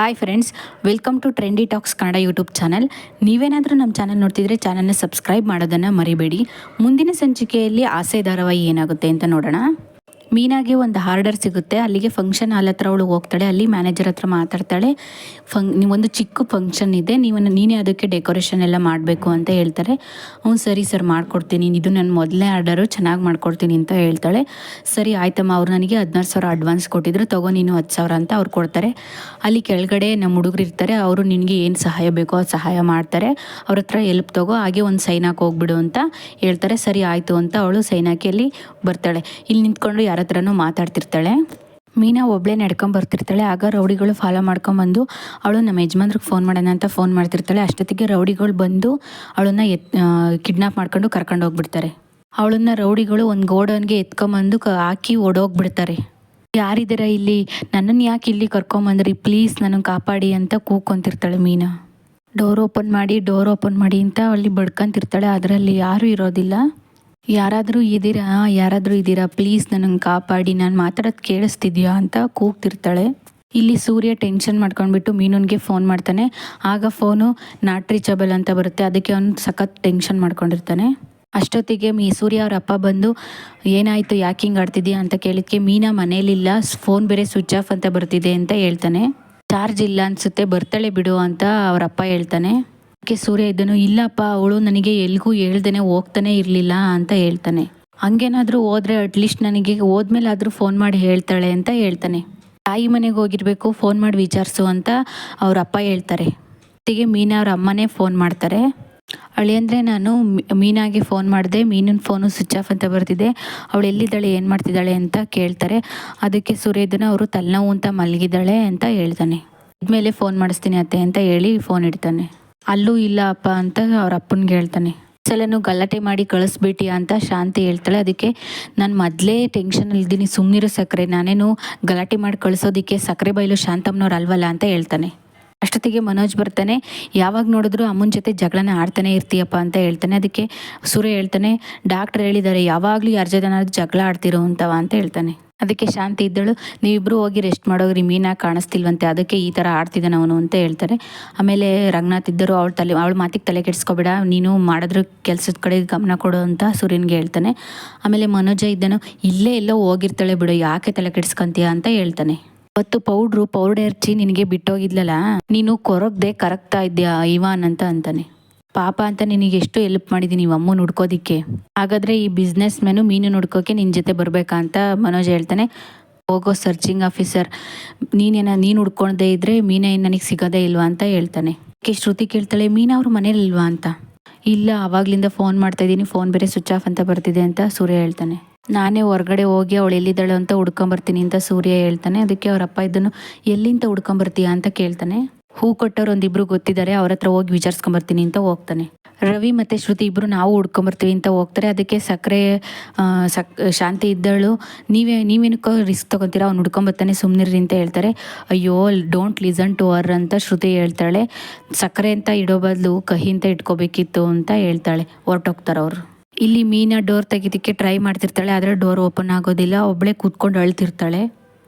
Hi friends welcome to trendy talks Kannada YouTube channel ನೀವೇನಾದರೂ ನಮ್ಮ channel ನೋಡ್ತಿದ್ರೆ ಚಾನಲ್ನ ಸಬ್ಸ್ಕ್ರೈಬ್ ಮಾಡೋದನ್ನು ಮರಿಬೇಡಿ. ಮುಂದಿನ ಸಂಚಿಕೆಯಲ್ಲಿ ಆಸೆ ಧಾರಾವಾಹಿ ಏನಾಗುತ್ತೆ ಅಂತ ನೋಡೋಣ. ಮೀನಾಗೆ ಒಂದು ಹಾರ್ಡರ್ ಸಿಗುತ್ತೆ. ಅಲ್ಲಿಗೆ ಫಂಕ್ಷನ್ ಹಾಲ್ ಹತ್ರ ಅವಳು ಹೋಗ್ತಾಳೆ. ಅಲ್ಲಿ ಮ್ಯಾನೇಜರ್ ಹತ್ರ ಮಾತಾಡ್ತಾಳೆ. ಫಂಕ್ ಒಂದು ಚಿಕ್ಕ ಫಂಕ್ಷನ್ ಇದೆ. ನೀವು ನೀನೇ ಅದಕ್ಕೆ ಡೆಕೋರೇಷನ್ ಎಲ್ಲ ಮಾಡಬೇಕು ಅಂತ ಹೇಳ್ತಾರೆ. ಹ್ಞೂ, ಸರಿ ಸರ್, ಮಾಡ್ಕೊಡ್ತೀನಿ. ಇದು ನನ್ನ ಮೊದಲನೇ ಆರ್ಡರು ಚೆನ್ನಾಗಿ ಮಾಡ್ಕೊಡ್ತೀನಿ ಅಂತ ಹೇಳ್ತಾಳೆ. ಸರಿ, ಆಯ್ತಮ್ಮ, ಅವ್ರು ನನಗೆ ಹದಿನಾರು ಸಾವಿರ ಅಡ್ವಾನ್ಸ್ ಕೊಟ್ಟಿದ್ರು. ತಗೋ, ನೀನು ಹತ್ತು ಸಾವಿರ ಅಂತ ಅವ್ರು ಕೊಡ್ತಾರೆ. ಅಲ್ಲಿ ಕೆಳಗಡೆ ನಮ್ಮ ಹುಡುಗರು ಇರ್ತಾರೆ. ಅವರು ನಿನಗೆ ಏನು ಸಹಾಯ ಬೇಕೋ ಅದು ಸಹಾಯ ಮಾಡ್ತಾರೆ. ಅವ್ರ ಹತ್ರ ಎಲ್ಪ್ ತಗೋ, ಹಾಗೆ ಒಂದು ಸೈನ್ ಹಾಕಿ ಹೋಗ್ಬಿಡು ಅಂತ ಹೇಳ್ತಾರೆ. ಸರಿ, ಆಯಿತು ಅಂತ ಅವಳು ಸೈನ್ ಹಾಕಿ ಅಲ್ಲಿ ಬರ್ತಾಳೆ. ಇಲ್ಲಿ ನಿಂತ್ಕೊಂಡು ಯಾರ ಹತ್ರನೂ ಮಾತಾಡ್ತಿರ್ತಾಳೆ. ಮೀನಾ ಒಬ್ಳೆ ನಡ್ಕೊಂಡ್ ಬರ್ತಿರ್ತಾಳೆ. ಆಗ ರೌಡಿಗಳು ಫಾಲೋ ಮಾಡ್ಕೊಂಬಂದು ಅವಳು ನಮ್ಮ ಯಜಮಾನ್ರಿಗೆ ಫೋನ್ ಮಾಡೋಣ ಅಂತ ಫೋನ್ ಮಾಡ್ತಿರ್ತಾಳೆ. ಅಷ್ಟೊತ್ತಿಗೆ ರೌಡಿಗಳು ಬಂದು ಅವಳನ್ನ ಎತ್ ಕಿಡ್ನಾಪ್ ಮಾಡ್ಕೊಂಡು ಕರ್ಕೊಂಡು ಹೋಗ್ಬಿಡ್ತಾರೆ. ಅವಳನ್ನ ರೌಡಿಗಳು ಒಂದು ಗೋಡನ್ಗೆ ಎತ್ಕೊಂಬಂದು ಕ, ಹಾಕಿ ಓಡೋಗ್ಬಿಡ್ತಾರೆ. ಯಾರಿದ್ದೀರ ಇಲ್ಲಿ? ನನ್ನನ್ನು ಯಾಕೆ ಇಲ್ಲಿ ಕರ್ಕೊಂಬಂದ್ರಿ? ಪ್ಲೀಸ್ ನನಗೆ ಕಾಪಾಡಿ ಅಂತ ಕೂಕೊಂತಿರ್ತಾಳೆ ಮೀನಾ. ಡೋರ್ ಓಪನ್ ಮಾಡಿ ಡೋರ್ ಓಪನ್ ಮಾಡಿ ಅಂತ ಅಲ್ಲಿ ಬಡ್ಕೊಂತಿರ್ತಾಳೆ. ಅದರಲ್ಲಿ ಯಾರೂ ಇರೋದಿಲ್ಲ. ಯಾರಾದರೂ ಇದ್ದೀರಾ? ಯಾರಾದರೂ ಇದ್ದೀರಾ? ಪ್ಲೀಸ್ ನನಗೆ ಕಾಪಾಡಿ, ನಾನು ಮಾತಾಡೋದು ಕೇಳಿಸ್ತಿದ್ಯಾ ಅಂತ ಕೂಗ್ತಿರ್ತಾಳೆ. ಇಲ್ಲಿ ಸೂರ್ಯ ಟೆನ್ಷನ್ ಮಾಡ್ಕೊಂಡ್ಬಿಟ್ಟು ಮೀನುನ್ಗೆ ಫೋನ್ ಮಾಡ್ತಾನೆ. ಆಗ ಫೋನು ನಾಟ್ ರೀಚಬಲ್ ಅಂತ ಬರುತ್ತೆ, ಅದಕ್ಕೆ ಅವನು ಸಖತ್ ಟೆನ್ಷನ್ ಮಾಡ್ಕೊಂಡಿರ್ತಾನೆ. ಅಷ್ಟೊತ್ತಿಗೆ ಮೀ, ಸೂರ್ಯ ಅವ್ರ ಅಪ್ಪ ಬಂದು, ಏನಾಯಿತು, ಯಾಕೆ ಹಿಂಗೆ ಆಡ್ತಿದ್ಯಾ ಅಂತ ಕೇಳಿದ್ಕೆ, ಮೀನಾ ಮನೇಲಿಲ್ಲ, ಫೋನ್ ಬೇರೆ ಸ್ವಿಚ್ ಆಫ್ ಅಂತ ಬರ್ತಿದೆ ಅಂತ ಹೇಳ್ತಾನೆ. ಚಾರ್ಜ್ ಇಲ್ಲ ಅನ್ಸುತ್ತೆ, ಬರ್ತಾಳೆ ಬಿಡು ಅಂತ ಅವ್ರ ಅಪ್ಪ ಹೇಳ್ತಾನೆ. ಅದಕ್ಕೆ ಸೂರ್ಯ ಇದ್ದನು ಇಲ್ಲಪ್ಪ, ಅವಳು ನನಗೆ ಎಲ್ಗೂ ಹೇಳ್ದೇನೆ ಹೋಗ್ತಾನೆ ಇರಲಿಲ್ಲ ಅಂತ ಹೇಳ್ತಾನೆ. ಹಂಗೇನಾದರೂ ಹೋದ್ರೆ ಅಟ್ಲೀಸ್ಟ್ ನನಗೆ ಹೋದ್ಮೇಲೆ ಆದರೂ ಫೋನ್ ಮಾಡಿ ಹೇಳ್ತಾಳೆ ಅಂತ ಹೇಳ್ತಾನೆ. ತಾಯಿ ಮನೆಗೆ ಹೋಗಿರ್ಬೇಕು ಫೋನ್ ಮಾಡಿ ವಿಚಾರಿಸು ಅಂತ ಅವ್ರ ಅಪ್ಪ ಹೇಳ್ತಾರೆ. ಜೊತೆಗೆ ಮೀನಾ ಅವ್ರ ಅಮ್ಮನೇ ಫೋನ್ ಮಾಡ್ತಾರೆ. ಅಳಿಯಂದ್ರೆ ನಾನು ಮೀನಾಗೆ ಫೋನ್ ಮಾಡಿದೆ, ಮೀನಿನ ಫೋನು ಸ್ವಿಚ್ ಆಫ್ ಅಂತ ಬರ್ತಿದೆ ಅವಳು ಎಲ್ಲಿದ್ದಾಳೆ, ಏನು ಮಾಡ್ತಿದ್ದಾಳೆ ಅಂತ ಕೇಳ್ತಾರೆ. ಅದಕ್ಕೆ ಸೂರ್ಯದನ ಅವರು ತಲೆನೋವು ಅಂತ ಮಲಗಿದ್ದಾಳೆ ಅಂತ ಹೇಳ್ತಾನೆ. ಇದ್ಮೇಲೆ ಫೋನ್ ಮಾಡಿಸ್ತೀನಿ ಅತ್ತೆ ಅಂತ ಹೇಳಿ ಫೋನ್ ಇಡ್ತಾನೆ. ಅಲ್ಲೂ ಇಲ್ಲ ಅಪ್ಪ ಅಂತ ಅವ್ರ ಅಪ್ಪನಿಗೆ ಹೇಳ್ತಾನೆ. ಸಲನು ಗಲಾಟೆ ಮಾಡಿ ಕಳಿಸ್ಬಿಟ್ಟಿ ಅಂತ ಶಾಂತಿ ಹೇಳ್ತಾಳೆ. ಅದಕ್ಕೆ ನಾನು ಮೊದಲೇ ಟೆನ್ಷನ್ ಇದ್ದೀನಿ. ಸುಮ್ಮನಿರೋ ಸಕ್ಕರೆ ನಾನೇನು ಗಲಾಟೆ ಮಾಡಿ ಕಳಿಸೋದಕ್ಕೆ ಸಕ್ಕರೆ ಬೈಲು ಶಾಂತಮ್ಮನವ್ರು ಅಲ್ವಲ್ಲ ಅಂತ ಹೇಳ್ತಾನೆ. ಅಷ್ಟೊತ್ತಿಗೆ ಮನೋಜ್ ಬರ್ತಾನೆ. ಯಾವಾಗ ನೋಡಿದ್ರು ಅಮ್ಮನ ಜೊತೆ ಜಗಳನ ಆಡ್ತಾನೆ ಇರ್ತೀಯಪ್ಪ ಅಂತ ಹೇಳ್ತಾನೆ. ಅದಕ್ಕೆ ಸೂರ್ಯ ಹೇಳ್ತಾನೆ, ಡಾಕ್ಟರ್ ಹೇಳಿದ್ದಾರೆ, ಯಾವಾಗಲೂ ಯಾರ ಜೊತೆ ಜಗಳ ಆಡ್ತಿರೋ ಅಂತವ ಅಂತ ಹೇಳ್ತಾನೆ. ಅದಕ್ಕೆ ಶಾಂತಿ ಇದ್ದಳು. ನೀವಿಬ್ಬರು ಹೋಗಿ ರೆಸ್ಟ್ ಮಾಡೋಗ್ರಿ, ಮೀನಾ ಕಾಣಿಸ್ತಿಲ್ವಂತೆ, ಅದಕ್ಕೆ ಈ ಥರ ಆಡ್ತಿದ್ದಾನೆ ಅವನು ಅಂತ ಹೇಳ್ತಾರೆ. ಆಮೇಲೆ ರಂಗನಾಥ್ ಇದ್ದರು, ಅವಳು ತಲೆ, ಅವಳ ಮಾತಿಗೆ ತಲೆ ಕೆಡಿಸ್ಕೊಬೇಡ, ನೀನು ಮಾಡಿದ್ರ ಕೆಲಸದ ಕಡೆ ಗಮನ ಕೊಡು ಅಂತ ಸೂರ್ಯನ್ಗೆ ಹೇಳ್ತಾನೆ. ಆಮೇಲೆ ಮನೋಜ ಇದ್ದನು, ಇಲ್ಲೇ ಎಲ್ಲೋ ಹೋಗಿರ್ತಾಳೆ ಬಿಡು, ಯಾಕೆ ತಲೆ ಕೆಡಿಸ್ಕೊಂತೀಯ ಅಂತ ಹೇಳ್ತಾನೆ. ಮತ್ತು ಪೌಡ್ರು, ಪೌಡರ್ ಹಚ್ಚಿ ನಿನಗೆ ಬಿಟ್ಟೋಗಿದ್ಲಲ್ಲ, ನೀನು ಕೊರಗ್ದೆ ಕರಗ್ತಾ ಇದ್ದೀಯಾ, ಇವಾನ್ ಅಂತ ಅಂತಾನೆ. ಪಾಪ ಅಂತ ನಿನಗೆ ಎಷ್ಟು ಹೆಲ್ಪ್ ಮಾಡಿದ್ದೀನಿ ಅಮ್ಮ ನುಡ್ಕೋದಿಕ್ಕೆ ಹಾಗಾದ್ರೆ ಈ ಬಿಸ್ನೆಸ್ ಮ್ಯಾನು ಮೀನು ನುಡ್ಕೋಕೆ ನಿನ್ನ ಜೊತೆ ಬರಬೇಕಾ ಅಂತ ಮನೋಜ್ ಹೇಳ್ತಾನೆ. ಹೋಗೋ ಸರ್ಚಿಂಗ್ ಆಫೀಸರ್ ನೀನೇನ ನೀನು ಹುಡ್ಕೊಂಡೇ ಇದ್ರೆ ಮೀನ ನನಗೆ ಸಿಗೋದೇ ಇಲ್ವಾ ಅಂತ ಹೇಳ್ತಾನೆ. ಕೆ ಶ್ರುತಿ ಕೇಳ್ತಾಳೆ, ಮೀನ ಅವ್ರ ಮನೇಲಿ ಇಲ್ವಾ ಅಂತ. ಇಲ್ಲ ಆವಾಗ್ಲಿಂದ ಫೋನ್ ಮಾಡ್ತಾ ಇದ್ದೀನಿ ಫೋನ್ ಬೇರೆ ಸ್ವಿಚ್ ಆಫ್ ಅಂತ ಬರ್ತಿದೆ ಅಂತ ಸೂರ್ಯ ಹೇಳ್ತಾನೆ. ನಾನೇ ಹೊರಗಡೆ ಹೋಗಿ ಅವಳು ಎಲ್ಲಿದ್ದಾಳೆ ಅಂತ ಹುಡ್ಕೊಂಬರ್ತೀನಿ ಅಂತ ಸೂರ್ಯ ಹೇಳ್ತಾನೆ. ಅದಕ್ಕೆ ಅವ್ರ ಅಪ್ಪ ಇದನ್ನು ಎಲ್ಲಿಂದ ಹುಡ್ಕೊಂಬರ್ತೀಯ? ಅಂತ ಕೇಳ್ತಾನೆ. ಹೂ ಕೊಟ್ಟವ್ರು ಒಂದಿಬ್ರು ಗೊತ್ತಿದ್ದಾರೆ, ಅವ್ರ ಹತ್ರ ಹೋಗಿ ವಿಚಾರಿಸ್ಕೊಂಬರ್ತೀನಿ ಅಂತ ಹೋಗ್ತಾನೆ. ರವಿ ಮತ್ತೆ ಶ್ರುತಿ ಇಬ್ರು ನಾವು ಹುಡ್ಕೊಂಬರ್ತೀವಿ ಅಂತ ಹೋಗ್ತಾರೆ. ಅದಕ್ಕೆ ಸಕ್ಕರೆ ಸಕ್, ಶಾಂತಿ ಇದ್ದಳು. ನೀವೇ, ನೀವೇನಕ್ಕೋ ರಿಸ್ಕ್ ತೊಗೊತೀರಾ? ಅವ್ನು ಹುಡ್ಕೊಂಬರ್ತಾನೆ ಸುಮ್ಮನಿರ್ರಿ ಅಂತ ಹೇಳ್ತಾರೆ. ಅಯ್ಯೋ ಡೋಂಟ್ ಲಿಸನ್ ಟು ಅವರ್ ಅಂತ ಶ್ರುತಿ ಹೇಳ್ತಾಳೆ. ಸಕ್ಕರೆ ಅಂತ ಇಡೋ ಬದಲು ಕಹಿ ಅಂತ ಇಟ್ಕೋಬೇಕಿತ್ತು ಅಂತ ಹೇಳ್ತಾಳೆ, ಹೊರಟೋಗ್ತಾರೆ ಅವರು. ಇಲ್ಲಿ ಮೀನಾ ಡೋರ್ ತೆಗಿದಕ್ಕೆ ಟ್ರೈ ಮಾಡ್ತಿರ್ತಾಳೆ, ಆದರೆ ಡೋರ್ ಓಪನ್ ಆಗೋದಿಲ್ಲ. ಒಬ್ಬಳೇ ಕೂತ್ಕೊಂಡು ಅಳ್ತಿರ್ತಾಳೆ.